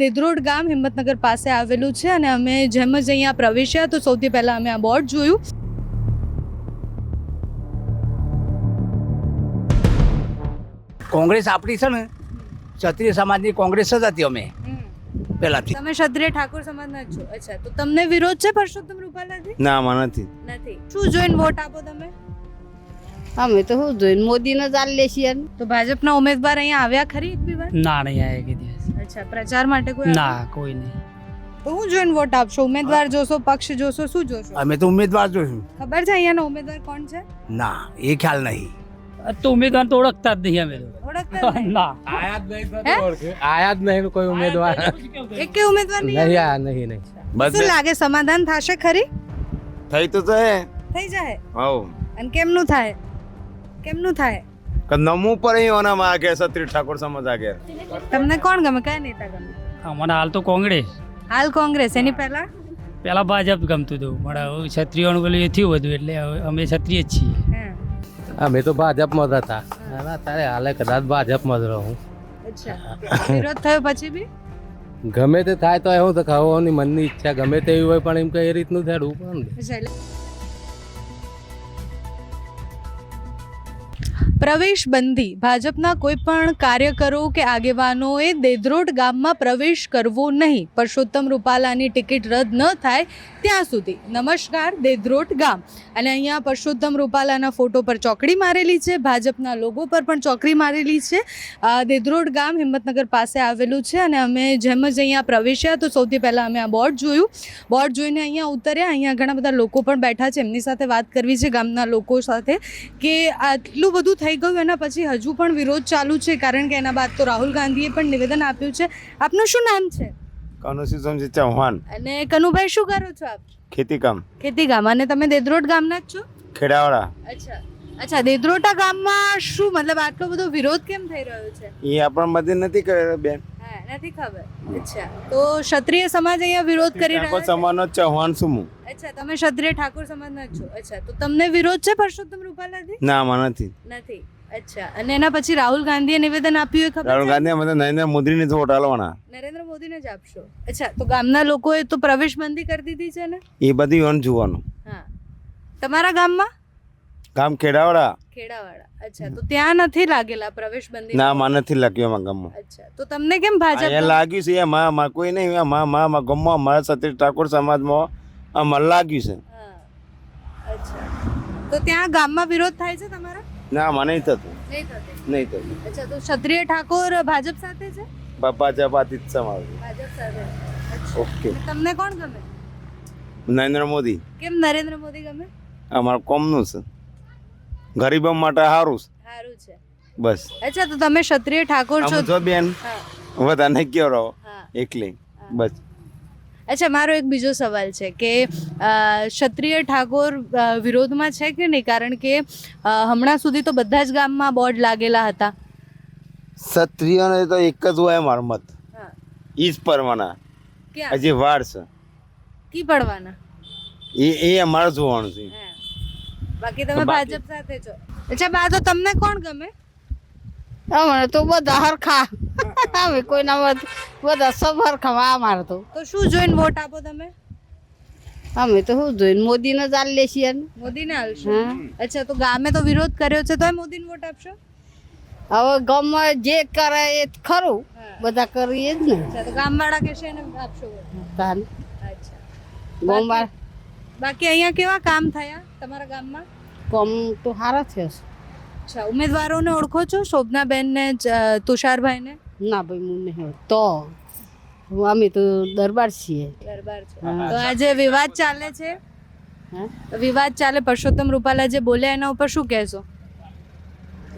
દેદરોડ ગામ હિંમતનગર પાસે આવેલું છે અને અમે જેમ જ અહીંયા પ્રવેશ્યા તો સૌથી પહેલાં અમે આ બોર્ડ જોયું. કોંગ્રેસ આપણી છે ને ક્ષત્રિય સમાજની કોંગ્રેસ જ હતી અમે. પહેલાથી. તમે ક્ષત્રિય ઠાકોર સમાજના જ છો. અચ્છા તો તમને વિરોધ છે પરસોત્તમ રૂપાલાથી ના માં નથી. નથી. શું જોઈને વોટ આપો તમે? અમે તો શું જોઈને મોદીને ચાલીએ છીએ. ને. તો ભાજપના ઉમેદવાર અહીંયા આવ્યા ખરી એક બી વાર? ના નહીં આવ્યા કે દિવસ અચ્છા પ્રચાર માટે કોઈ ના કોઈ નહીં. તો હું જોઈને વોટ આપશો? ઉમેદવાર જોશો પક્ષ જોશો શું જોશો? અમે તો ઉમેદવાર જોઈશું ખબર છે અહીંયાનો ઉમેદવાર કોણ છે? ના એ ખ્યાલ નહીં. તો ઉમેદવાર તો ઓળખતા જ નહીં અમે તો. ઓળખતા જ નહીં. ના. આયા જ નહીં કોઈ ઉમેદવાર. એક કે ઉમેદવાર નહીં નહીં આ નહીં નહીં. બસ લાગે સમાધાન થશે ખરી? થઈ તો જાય. થઈ જાય? હવ. અને કેમનું થાય? કેમનું થાય? કે નમુ પર અહીં ઓનામાં આગળ સત્રી ઠાકોર સમાજ આગે તમને કોણ ગમે? કયા નેતા ગમે? મને હાલ તો કોંગ્રેસ. હાલ કોંગ્રેસ. એની પહેલા? પહેલા ભાજપ ગમતું હતું. પણ ક્ષત્રિયોનું પેલું એ થયું બધું એટલે હવે અમે ક્ષત્રિય જ છીએ. અમે તો ભાજપમાં જ હતા. અત્યારે હાલે કદાચ ભાજપમાં જ રહું. વિરોધ થયો પછી બી? ગમે તે થાય તો એવું તો ખાવાની મનની ઈચ્છા ગમે તેવી હોય પણ એમ કે એ રીતનું થયું પણ. પ્રવેશ બંધી ભાજપના કોઈ પણ કાર્યકરો કે આગેવાનોએ દેદરોડ ગામમાં પ્રવેશ કરવો નહીં. પરસોત્તમ રૂપાલાની ટિકિટ રદ ન થાય ત્યાં સુધી. નમસ્કાર, દેદરોડ ગામ. અને અહીંયા પરસોત્તમ રૂપાલાના ફોટો પર ચોકડી મારેલી છે. ભાજપના લોગો પર પણ ચોકડી મારેલી છે. દેદરોડ ગામ હિંમતનગર પાસે આવેલું છે અને અમે જેમ જ અહીંયા પ્રવેશ્યા તો સૌથી પહેલાં અમે આ બોર્ડ જોયું. બોર્ડ જોઈને અહીંયા ઉતર્યા. અહીંયા ઘણા બધા લોકો પણ બેઠા છે. એમની સાથે વાત કરવી છે ગામના લોકો સાથે કે આટલું બધું થઈ ગયું. એના પછી હજુ પણ વિરોધ ચાલુ છે કારણ કે એના બાદ તો રાહુલ ગાંધીએ પણ નિવેદન આપ્યું છે. આપનું શું નામ છે? કનુસી સમજી ચૌહાણ. અને કનુભાઈ શું કરો છો આપ? ખેતી કામ ખેતી ગામ અને તમે દેદરોડ ગામના જ છો? ખેડાવાળા અચ્છા. અચ્છા દેદરોટા ગામમાં શું મતલબ આટલો બધો વિરોધ કેમ થઈ રહ્યો છે? એ આપણા મદદ નથી કર્યો બેન. હા નથી ખબર. અચ્છા તો ક્ષત્રિય સમાજ અહીંયા વિરોધ કરી રહ્યો છે? જ ચૌહાણ છું હું. અચ્છા તમે ક્ષત્રિય ઠાકોર સમાજના છો. અચ્છા તો તમને વિરોધ છે પરસોત્તમ રૂપાલાથી ના માં નથી. નથી. અચ્છા અને એના પછી રાહુલ ગાંધીએ નિવેદન આપ્યું એ ખબર રાહુલ ગાંધી અમે નરેન્દ્ર મોદીને વોટ આલવાના. નરેન્દ્ર મોદીને જ આપશો. અચ્છા તો ગામના લોકોએ તો પ્રવેશ બંધી કરી દીધી છે ને? એ બધી યોન જોવાનું. હા. તમારા ગામમાં? ગામ ખેડાવાળા? ખેડાવાળા. અચ્છા તો ત્યાં નથી લાગેલા પ્રવેશ બંધી ના માં નથી લાગ્યું એમાં ગામમાં અચ્છા તો તમને કેમ ભાજપ અહીંયા લાગ્યું છે એમાં માં કોઈ નહીં એમાં માં માં ગામમાં મારા સત્રી ઠાકોર સમાજમાં અમારે લાગ્યું છે. હા અચ્છા. તો ત્યાં ગામમાં વિરોધ થાય છે તમારા? ના મને નહીં થતું. નહીં થતો? નહીં થતું. અચ્છા તો ક્ષત્રિય ઠાકોર ભાજપ સાથે છે? બાપા ચપાતી જ સમાજ ભાજપ સાથે. ઓકે. તમને કોણ ગમે? નરેન્દ્ર મોદી. કેમ નરેન્દ્ર મોદી ગમે? અમારું કોમનું છે. ગરીબો માટે સારું છે. સારું છે. બસ. અચ્છા તો તમે ક્ષત્રિય ઠાકોર છો. જો બેન વધારે કયો રહો. એકલી. બસ. અચ્છા મારો એક બીજો સવાલ છે કે ક્ષત્રિય ઠાકોર વિરોધમાં છે કે નહીં? કારણ કે હમણાં સુધી તો બધા જ ગામમાં બોર્ડ લાગેલા હતા. ક્ષત્રિયોને તો એક જ હોય મારો મત. ઈ જ પરવાના. હજી વાર છે. કી પડવાના એ એ અમારે જોવાનું છે. બાકી તમે ભાજપ સાથે છો. અચ્છા બા તો તમને કોણ ગમે? અમારે તો બધા હરખા. અમે કોઈના બધા સબ હરખા અમારે તો. તો શું જોઈને વોટ આપો તમે? અમે તો શું જોઈને મોદીને ચાલીએ છીએ ને. મોદીને હાલશો અચ્છા તો ગામે તો વિરોધ કર્યો છે તો મોદીને વોટ આપશો? હવે ગમે જે કરે એ ખરું. બધા કરીએ જ ને. ગામવાળા કહેશે એને આપશો તાન. અચ્છા. ગોમવાર બાકી અહીંયા કેવા કામ થયા તમારા ગામમાં? કોમ તો સારા છે. અચ્છા ઉમેદવારોને ઓળખો છો? શોભનાબેન ને જ- તુષારભાઈને? ના ભાઈ હું નહીં તો અમે તો દરબાર છીએ. દરબાર છે. તો આજે વિવાદ ચાલે છે? હા? વિવાદ ચાલે. પરસોત્તમ રૂપાલા જે બોલ્યા એના ઉપર શું કહેશો?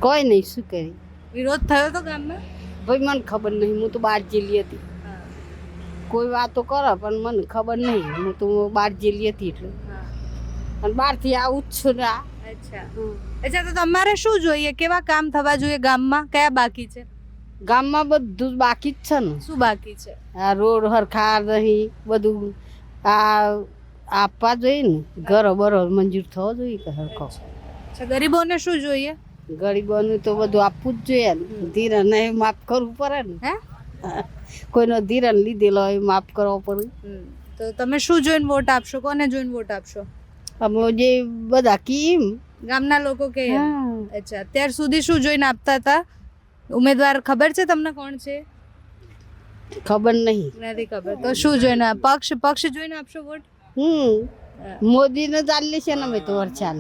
કોઈ નહીં શું કરી? વિરોધ થયો તો ગામમાં? ભાઈ મને ખબર નહીં. હું તો બહાર જેલી હતી. કોઈ વાતો કરે પણ મને ખબર નહીં. હું તો બહાર જેલી હતી એટલે. અને બહારથી આવું જ છું ને અચ્છા. અચ્છા તો તમારે શું જોઈએ? કેવા કામ થવા જોઈએ ગામમાં? કયા બાકી છે? ગામમાં બધું જ બાકી જ છે ને. શું બાકી છે? આ રોડ હરખા નહીં બધું આ આપવા જોઈએ ને. ઘરો બરો મંજૂર થવો જોઈએ કે હરખો? ગરીબોને શું જોઈએ? ગરીબોને તો બધું આપવું જ જોઈએ ને. ધીરે નહીં માફ કરવું પડે ને. હે? કોઈનો ધીરન લીધેલો હોય માફ કરવો પડે તો તમે શું જોઈને વોટ આપશો? કોને જોઈને વોટ આપશો? અમે જે બધા કીમ ગામના લોકો કે અચ્છા અત્યાર સુધી શું જોઈને આપતા હતા? ઉમેદવાર ખબર છે તમને કોણ છે? ખબર નહીં. નથી ખબર. તો શું જોઈને પક્ષ પક્ષ જોઈને આપશો વોટ હમ. મોદીને ચાલી છે ને અમે તો વરસાદ.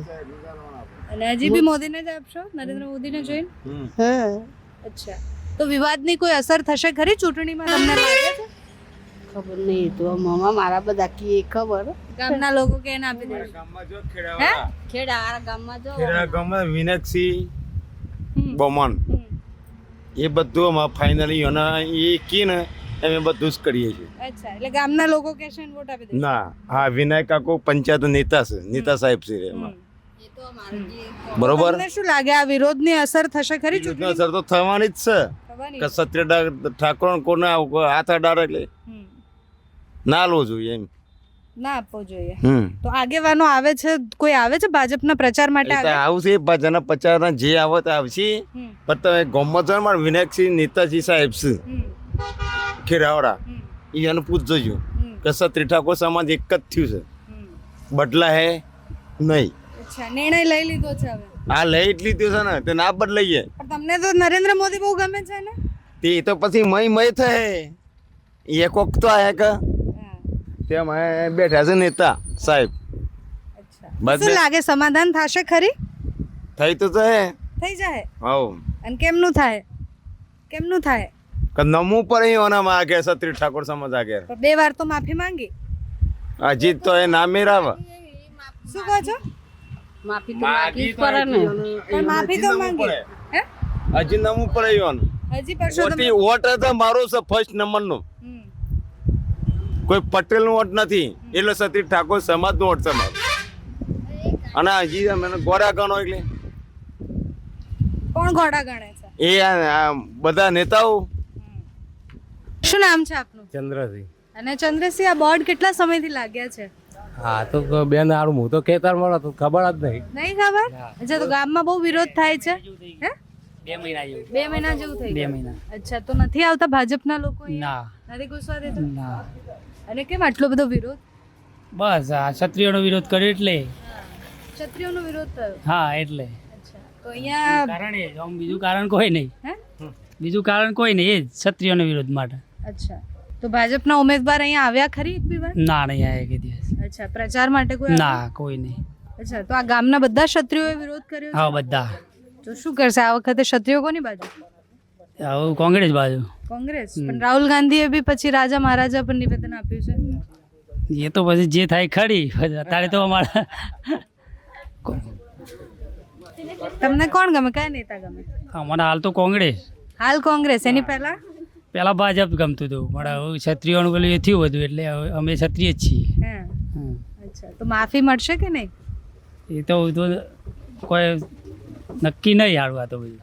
અને હજી બી મોદીને જ આપશો? નરેન્દ્ર મોદીને જોઈને? હા. અચ્છા. તો વિવાદની કોઈ અસર થશે ખરી ચૂંટણીમાં તમને લાગે છે? ખબર નહીં તો મમ્મા મારા બધા કી ખબર. ગામના લોકો કે ના આપી દેશે હે? ખેડા આ ગામમાં જો ગામમાં વિનક્ષી. બોમન એ બધું અમારે ફાઇનલી એ કી ને અમે બધું જ કરીએ છીએ. અચ્છા એટલે ગામના લોકો કે છે વોટ આપી દે ના હા વિનાયક કાકો પંચાયત નેતા છે નેતા સાહેબ છે. એમાં. એ તો અમારે જે બરોબર? શું લાગે આ વિરોધની અસર થશે ખરી અસર તો થવાની જ છે. કે સત્ય ઠાકોર કોને હાથ અડાડે એટલે ના લો જોઈએ એમ. ના આપવો જોઈએ. તો આગેવાનો આવે છે કોઈ આવે છે ભાજપના પ્રચાર માટે આવશે ભાજપના પચાસ જે આવે તે આવશે. પણ તમે ગમત છે મારા વિનાયકસિંહ નેતાજી સાહેબ છે. ખેરાવડા. એને પૂછજો જો કે સત્રી ઠાકોર સમાજ એક જ થયું છે. બદલા હે નહીં. અચ્છા નિર્ણય લઈ લીધો છે હવે. આ લઈ એટલી લીધું છે ને તે ના પર પણ તમને તો નરેન્દ્ર મોદી બહુ ગમે છે ને? તે તો પછી મય મય થાય એ કોક તો આ કે. તેમ બેઠા છે નેતા સાહેબ. શું લાગે સમાધાન થશે ખરી? થઈ તો છે થઈ જાય હવ. અને કેમનું થાય? કેમનું થાય? કે પર પડે એનામાં આગે સત્રી ઠાકોર સમાજ આગે બે વાર તો માફી માંગી. અજીત તો એ ના મેરાવે. શું કહો છો? માફી તો માગી પડે ને પણ માફી તો માંગી હે? હજી નમવું પડે યોન હજી પરસો વોટી વોટ હતો મારો છે ફર્સ્ટ નંબર નો કોઈ પટેલનો વોટ નથી એટલે સતી ઠાકોર સમાજ નો વોટ છે મારો. અને હજી મને ગોરા ગણો એટલે. કોણ ઘોડા ગણે છે? એ આ બધા નેતાઓ. શું નામ છે આપનું? ચંદ્રસિંહ. અને ચંદ્રસિંહ આ બોર્ડ કેટલા સમયથી લાગ્યા છે? હા તો બેન હારું હું તો ખેતર મળો તો ખબર જ નહીં. નહીં ખબર? અચ્છા તો ગામમાં બહુ વિરોધ થાય છે? હે? બે મહિના જેવું. બે મહિના જેવું થઈ બે મહિના. અચ્છા તો નથી આવતા ભાજપના લોકો? ના. નથી ગુસ્સા દેતા? ના. અને કેમ આટલો બધો વિરોધ? બસ આ ક્ષત્રિયોનો વિરોધ કર્યો એટલે. ક્ષત્રિયોનો વિરોધ થયો? હા એટલે. તો અહીંયા કારણ એ આમ બીજું કારણ કોઈ નહીં. હે? બીજું કારણ કોઈ નહીં એ જ ક્ષત્રિયોના વિરોધ માટે. અચ્છા તો ભાજપના ઉમેદવાર અહીંયા આવ્યા ખરી એક બી વાર? ના નહીં આવ્યા એક દિવસ. અચ્છા પ્રચાર માટે કોઈ ના કોઈ નહીં. અચ્છા તો આ ગામના બધા ક્ષત્રિયોએ વિરોધ કર્યો હા બધા. તો શું કરશે? આ વખતે ક્ષત્રિયો કોની બાજુ? આવું કોંગ્રેસ બાજુ. કોંગ્રેસ? પણ રાહુલ ગાંધીએ બી પછી રાજા મહારાજા પર નિવેદન આપ્યું છે. એ તો પછી જે થાય ખરી અત્યારે તો અમારા તમને કોણ ગમે? કયા નેતા ગમે? અમારા હાલ તો કોંગ્રેસ. હાલ કોંગ્રેસ. એની પહેલા? પહેલા ભાજપ ગમતું હતું. પણ હવે ક્ષત્રિયોનું પેલું એ થયું બધું એટલે હવે અમે ક્ષત્રિય જ છીએ. અચ્છા તો માફી મળશે કે નહીં? એ તો તો કોઈ નક્કી નહીં આ તો બધું.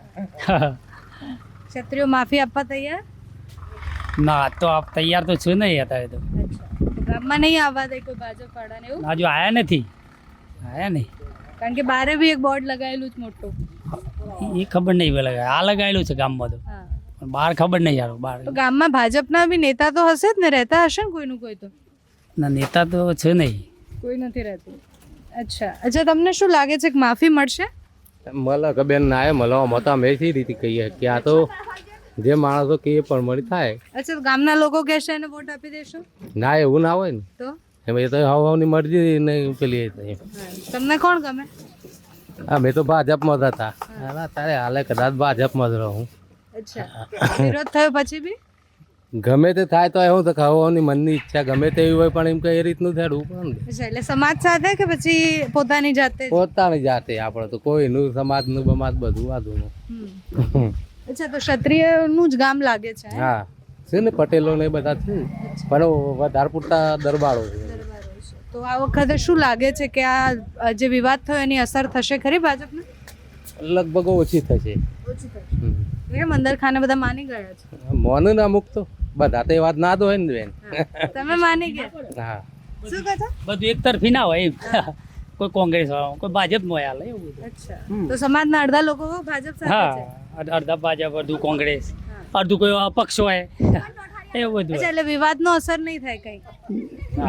ક્ષત્રિયો માફી આપવા તૈયાર? ના તો આપ તૈયાર તો છું નહીં અત્યારે તો. ગામમાં નહીં આવવા દે કોઈ ભાજપ વાળાને એવું? હજુ આયા નથી. આયા નહીં. કારણ કે બારે બી એક બોર્ડ લગાવેલું જ મોટું. એ ખબર નહીં પેલા આ લગાવેલું છે ગામમાં તો. પણ બહાર ખબર નહીં યાર બહાર. તો ગામમાં ભાજપના બી નેતા તો હશે જ ને રહેતા હશે ને કોઈનું કોઈ તો? ના નેતા તો છે નહીં. કોઈ નથી રહેતું. અચ્છા. અચ્છા તમને શું લાગે છે કે માફી મળશે? મળે કે બેન ના એ મતા મેં તો અમે સી રીતે કહીએ? કે આ તો જે માણસો કે પણ મળી થાય. અચ્છા ગામના લોકો કહેશે એને વોટ આપી દેશો? ના એવું ના હોય ને. તો? એમ એ તો હાવ હવની મરજી ને પેલી. તમને કોણ ગમે? અમે તો ભાજપમાં જ હતા. તારે હાલે કદાચ ભાજપમાં જ રહું. અચ્છા. વિરોધ થયો પછી બી? ગમે તે થાય તો એવું તો ખાવાની મનની ઈચ્છા ગમે તેવી હોય પણ એમ કે એ રીતનું થેડવું પણ એટલે સમાજ સાથે કે પછી પોતાની જાતે? પોતાની જાતે આપણે તો કોઈનું સમાજનું બમાજ બધું હમ. અચ્છા તો ક્ષત્રિયનું જ ગામ લાગે છે હા. છે ને પટેલો ને બધા છે. પણ વધારે પૂરતા દરબારો છે. તો આ વખતે શું લાગે છે કે આ જે વિવાદ થયો એની અસર થશે ખરી ભાજપને? લગભગ ઓછી થશે. ઓછી થશે. મંદર ખાને બધા માની ગયા છે? મોને ના અમુક તો. બધા તો એ વાત ના દો હોય ને બેન. તમે માની ગયા? હા. શું કહો છો? બધું એક તરફી ના હોય એમ. કોઈ કોંગ્રેસ વાળો કોઈ ભાજપમાં હાલે એવું બધું. અચ્છા. તો સમાજના અડધા લોકો ભાજપ સાથે હા. અડધા ભાજપ અડધું કોંગ્રેસ અડધું કોઈ અપક્ષ હોય. એવું બધું એટલે વિવાદ વિવાદનો અસર નહીં થાય કઈ.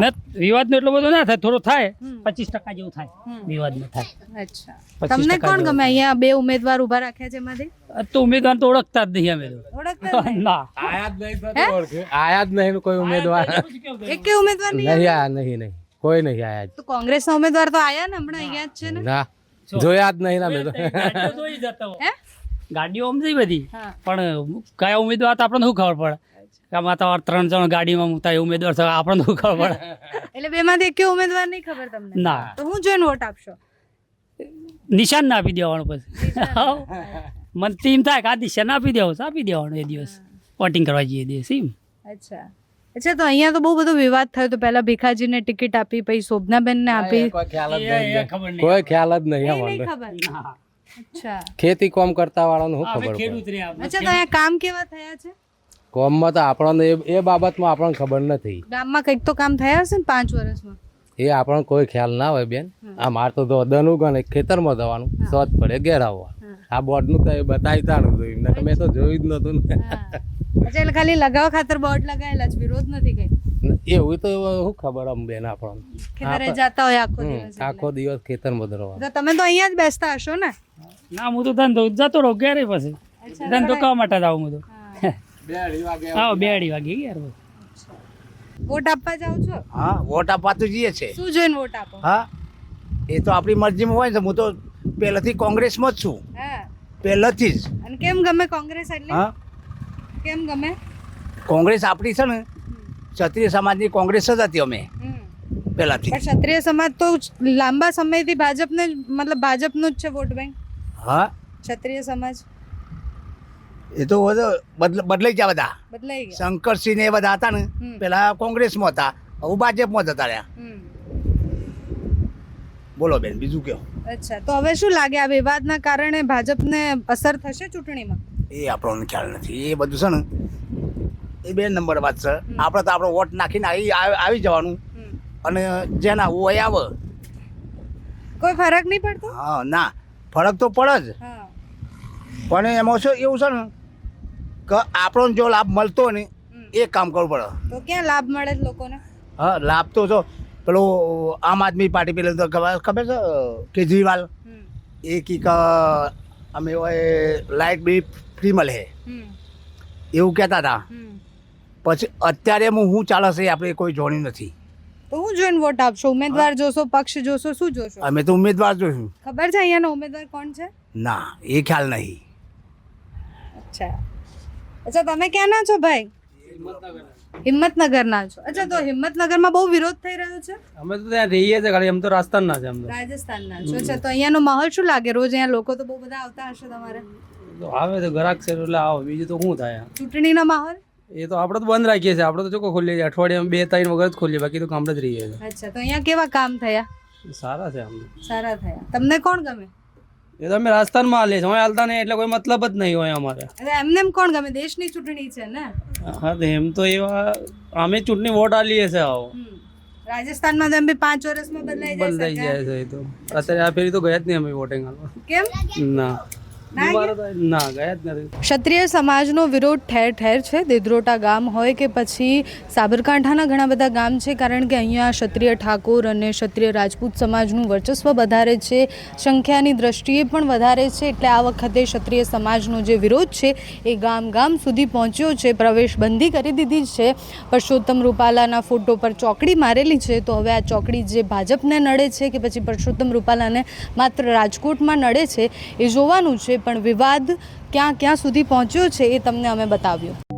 ને વિવાદનો એટલો બધો ના થાય થોડો થાય પચીસ ટકા જેવું થાય. વિવાદનો થાય. અચ્છા. તમને કોણ ગમે? અહીંયા બે ઉમેદવાર ઊભા રાખ્યા છે એમાંથી? તો ઉમેદવાર તો ઓળખતા જ નહીં અમે ઓળખતા ના. આયા જ નહીં ઓળખે. આયા જ નહીં કોઈ ઉમેદવાર. એક ઉમેદવાર નહીં આયા નહીં નહીં. કોઈ નહીં આયા તો કોંગ્રેસના ઉમેદવાર તો આયા ને હમણાં અહીંયા જ છે ને? ના. જોયા જ નહીં ના મેં તો ગાડીઓ જોઈ જતા હે? ગાડીઓ આમ બધી. પણ કયા ઉમેદવાર તો આપણને શું ખબર પડે? આમાં તો ત્રણ જણ ગાડીમાં મૂકતા એ ઉમેદવાર તો આપણને શું ખબર પડે? એટલે બેમાંથી એક ઉમેદવાર નહીં ખબર તમને? ના. તો હું જોઈને વોટ આપશો? નિશાન ના આપી દેવાનું પછી. મને તો થાય કે આ દિશા ના આપી દેવું આપી દેવાનું એ દિવસ. વોટિંગ કરવા જઈએ દિવસ એમ. અચ્છા. અચ્છા તો અહીંયા તો બહુ બધો વિવાદ થયો તો પહેલા ભીખાજીને ટિકિટ આપી પછી શોભનાબેનને આપી. કોઈ ખ્યાલ જ નહીં ખબર નહીં. કોઈ ખ્યાલ જ નહીં ખબર. અચ્છા. ખેતી કોમ કરતા વાળાનું શું ખબર. અચ્છા તો અહીંયા કામ કેવા થયા છે? કોમમાં તો આપણને એ એ બાબતમાં આપણને ખબર નથી. ગામમાં કંઈક તો કામ થયા હશે ને પાંચ વર્ષમાં? એ આપણને કોઈ ખ્યાલ ના હોય બેન. આ માર તો દનું ગણે ખેતરમાં જવાનું સોચ પડે ઘેર આવવા. આ બોર્ડનું તો એ બતાવી તાણું જોયું નકર મેં તો જોયું જ નતું ને. એટલે ખાલી લગાવવા ખાતર બોર્ડ લગાવેલા છે વિરોધ નથી કઈ? એવું તો શું ખબર આમ બેન આપણને. ખેતરે જતા હોય આખો દિવસ આખો દિવસ ખેતરમાં તો તમે તો અહીંયા જ બેસતા હશો ને? ના હું તો ધંધો જતો રહું ઘેરે પછી. ધંધો કરવા માટે જાઉં હું તો. આવો બે અઢી વાગે યાર વોટ આપવા જાવ છો? હા વોટ આપવા તો જઈએ છે. શું જોઈને વોટ આપો? હા એ તો આપણી મરજીમાં હોય ને હું તો પહેલાથી કોંગ્રેસમાં જ છું. હા. પહેલાથી જ. અને કેમ ગમે કોંગ્રેસ એટલે? હા. કેમ ગમે? કોંગ્રેસ આપણી છે ને ક્ષત્રિય સમાજની કોંગ્રેસ જ હતી અમે. હમ. પહેલાથી. પણ ક્ષત્રિય સમાજ તો લાંબા સમયથી ભાજપને જ- મતલબ ભાજપનું જ છે વોટ બેંક. હા. ક્ષત્રિય સમાજ. એ તો બદલાઈ ગયા બધા. બદલાઈ ગયા. શંકરસિંહ ને એ બધા હતા ને. પેલા કોંગ્રેસમાં હતા હવે ભાજપમાં જતા રહ્યા. બોલો બેન બીજું કયો? અચ્છા તો હવે શું લાગે આ વિવાદના કારણે ભાજપને અસર થશે ચૂંટણીમાં? એ આપણો ખ્યાલ નથી. એ બધું છે ને એ બે નંબર વાત છે. આપણે તો આપણો વોટ નાખીને આવી આવી જવાનું. અને જેના હોય આવે. કોઈ ફરક નહીં પડતો? હા ના. ફરક તો પડે જ. હા. પણ એમાં શું એવું છે ને કે આપણો જો લાભ મળતો ને. એ કામ કરવું પડે. તો ક્યાં લાભ મળે છે લોકોને? હા લાભ તો જો પેલો આમ આદમી પાર્ટી પેલું તો ખબર છે કેજરીવાલ? એ કીક અમે હોય લાઇટ બી ફ્રી મળે. એવું કહેતા હતા. પછી અત્યારે હું ચાલે છે આપણે કોઈ જોણી નથી. તો હું જોઈને વોટ આપશો? ઉમેદવાર જોશો પક્ષ જોશો શું જોશો? અમે તો ઉમેદવાર જોઈશું ખબર છે અહીંયાનો ઉમેદવાર કોણ છે? ના એ ખ્યાલ નહીં. અચ્છા. અચ્છા તમે ક્યાંના છો ભાઈ? હિંમતનગરના છો. અચ્છા તો હિંમતનગરમાં બહુ વિરોધ થઈ રહ્યો છે? અમે તો ત્યાં રહીએ છીએ ખાલી એમ તો રાજસ્થાનના છે તો રાજસ્થાનના છો. અચ્છા તો અહીંયાનો માહોલ શું લાગે? રોજ અહીંયા લોકો તો બહુ બધા આવતા હશે તમારે. તો આવે તો ગ્રાહક છે એટલે આવો. બીજું તો શું થાય? ચૂંટણીનો માહોલ? એ તો આપણે તો બંધ રાખીએ છીએ. આપણે તો ચોખ્ખો ખોલીએ છીએ. અઠવાડિયામાં બે ત્રણ વખત જ ખોલીએ. બાકી તો કામ જ રહીએ અચ્છા તો અહીંયા કેવા કામ થયા? સારા છે અમને સારા થયા. તમને કોણ ગમે? એ તો અમે રાજસ્થાનમાં હાલીએ છીએ. અમે હાલતા નહીં એટલે કોઈ મતલબ જ નહીં હોય અમારે. અરે એમને એમ કોણ ગમે? દેશની ચૂંટણી છે ને? હા તો એમ તો એવા અમે ચૂંટણી વોટ હાલીએ છીએ આવો. રાજસ્થાનમાં તો એમ બી પાંચ વર્ષમાં બદલાઈ જાય બદલાઈ જાય છે એ તો. અત્યારે આ ફેરી તો ગયા જ નહીં અમે વોટિંગ હાલવા. કેમ? ના. ના ગયા જ નથી. ક્ષત્રિય સમાજનો વિરોધ ઠેર ઠેર છે. દેદ્રોટા ગામ હોય કે પછી સાબરકાંઠાના ઘણા બધા ગામ છે કારણ કે અહીંયા ક્ષત્રિય ઠાકોર અને ક્ષત્રિય રાજપૂત સમાજનું વર્ચસ્વ વધારે છે. સંખ્યાની દ્રષ્ટિએ પણ વધારે છે. એટલે આ વખતે ક્ષત્રિય સમાજનો જે વિરોધ છે એ ગામ ગામ સુધી પહોંચ્યો છે. પ્રવેશ બંધી કરી દીધી છે. પરસોત્તમ રૂપાલાના ફોટો પર ચોકડી મારેલી છે. તો હવે આ ચોકડી જે ભાજપને નડે છે કે પછી પરસોત્તમ રૂપાલાને માત્ર રાજકોટમાં નડે છે એ જોવાનું છે. પણ વિવાદ ક્યાં ક્યાં સુધી પહોંચ્યો છે એ તમને અમે બતાવ્યું.